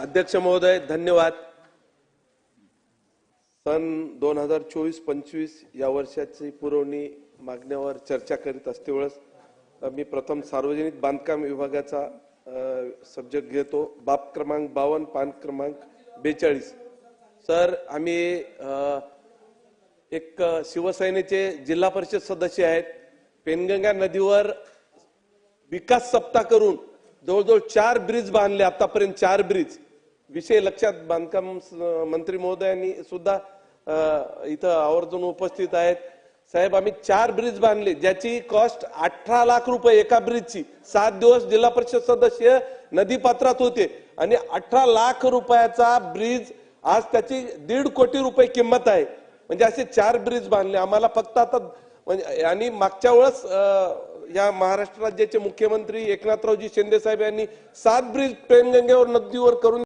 अध्यक्ष महोदय धन्यवाद. सन दोन हजार चोवीस पंचवीस या वर्षाची पुरवणी मागण्यावर चर्चा करीत असते वेळेस मी प्रथम सार्वजनिक बांधकाम विभागाचा सब्जेक्ट घेतो. बाब क्रमांक बावन्न पान क्रमांक बेचाळीस. सर आम्ही एक शिवसेनेचे जिल्हा परिषद सदस्य आहेत. पेनगंगा नदीवर विकास सप्ताह करून जवळजवळ चार ब्रिज बांधले आतापर्यंत चार ब्रिज विषय लक्षात. बांधकाम मंत्री महोदयांनी सुद्धा इथं आवर्जून उपस्थित आहेत. साहेब आम्ही चार ब्रिज बांधले ज्याची कॉस्ट अठरा लाख रुपये एका ब्रिजची सात दिवस जिल्हा परिषद सदस्य नदी पात्रात होते. आणि अठरा लाख रुपयाचा ब्रिज आज त्याची दीड कोटी रुपये किंमत आहे. म्हणजे असे चार ब्रिज बांधले. आम्हाला फक्त आता म्हणजे आणि मागच्या वेळेस या महाराष्ट्र राज्याचे मुख्यमंत्री एकनाथरावजी शिंदे साहेब यांनी सात ब्रिज पेनगंगेवर नदीवर करून